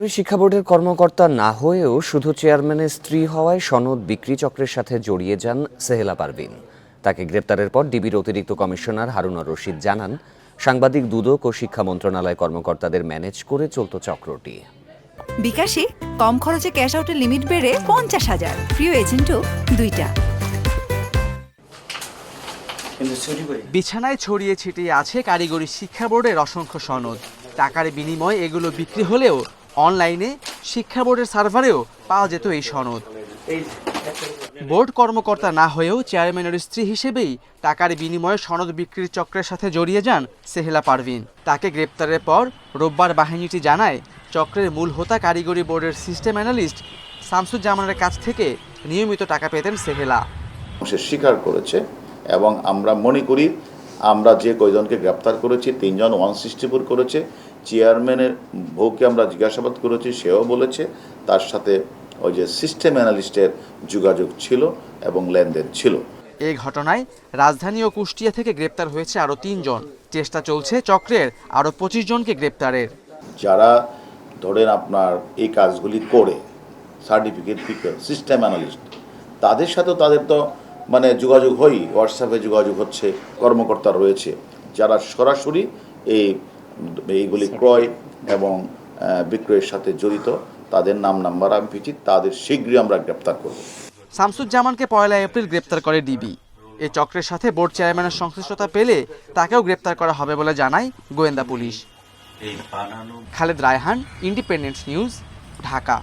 শিক্ষা বোর্ডের কর্মকর্তা না হয়েও শুধু চেয়ারম্যানের স্ত্রী হওয়ায় সনদ বিক্রি চক্রের সাথে জড়িয়ে যান সেহেলা পারভিন। তাকে গ্রেপ্তারের পর ডিবির অতিরিক্ত কমিশনার হারুনা রশিদ জানান সাংবাদিক দুদক ও শিক্ষা মন্ত্রণালয় কর্মকর্তাদের ম্যানেজ করে চলত চক্রটি। বিকাশে কম খরচে ক্যাশ আউটের লিমিট বেড়ে পঞ্চাশ হাজার। প্রিয় এজেন্টও দুইটা। বিছানায় ছড়িয়ে ছিটিয়ে আছে কারিগরি শিক্ষা বোর্ডের অসংখ্য সনদ। টাকার বিনিময়ে এগুলো বিক্রি হলেও অনলাইনে শিক্ষা বোর্ডের সার্ভারেও পাওয়া যেত এই সনদ। বোর্ড কর্মকর্তা না হয়েও চেয়ারম্যানের স্ত্রী হিসেবেই টাকার বিনিময়ে সনদ বিক্রির চক্রের সাথে জড়িয়ে যান সেহেলা পারভিন। তাকে গ্রেপ্তারের পর রোববার বাহিনীটি জানায়, চক্রের মূল হোতা কারিগরি বোর্ডের সিস্টেম অ্যানালিস্ট শামসুজ্জামানের কাছ থেকে নিয়মিত টাকা পেতেন সেহেলা। সে স্বীকার করেছে এবং আমরা মনে করি আমরা যে কয়জনকে গ্রেপ্তার করেছি তিনজন ওয়ান সিক্সটি ফোর করেছে। চেয়ারম্যানের বউকে আমরা জিজ্ঞাসাবাদ করেছি সেও বলেছে। তার সাথে ওই যে সিস্টেম অ্যানালিস্টের যোগাযোগ ছিল এবং লেনদেন ছিল। এই ঘটনায় রাজধানী ও কুষ্টিয়া থেকে গ্রেপ্তার হয়েছে আরও তিনজন। চেষ্টা চলছে চক্রের আরও পঁচিশ জনকে গ্রেপ্তারের। যারা ধরেন আপনার এই কাজগুলি করে সার্টিফিকেট পিকার সিস্টেম অ্যানালিস্ট তাদের সাথেও তাদের তো মানে যোগাযোগ হই হোয়াটসঅ্যাপে যোগাযোগ হচ্ছে কর্মকর্তা রয়েছে যারা সরাসরি এই এইগুলি ক্রয় এবং বিক্রয়ের সাথে জড়িত তাদের নাম নাম্বার আমি পেয়েছি তাদের শীঘ্রই আমরা গ্রেপ্তার করব। শামসুজ্জামানকে পয়লা এপ্রিল গ্রেপ্তার করে ডিবি। এ চক্রের সাথে বোর্ড চেয়ারম্যানের সংশ্লিষ্টতা পেলে তাকেও গ্রেপ্তার করা হবে বলে জানায় গোয়েন্দা police. Khaled Raihan Independence news Dhaka.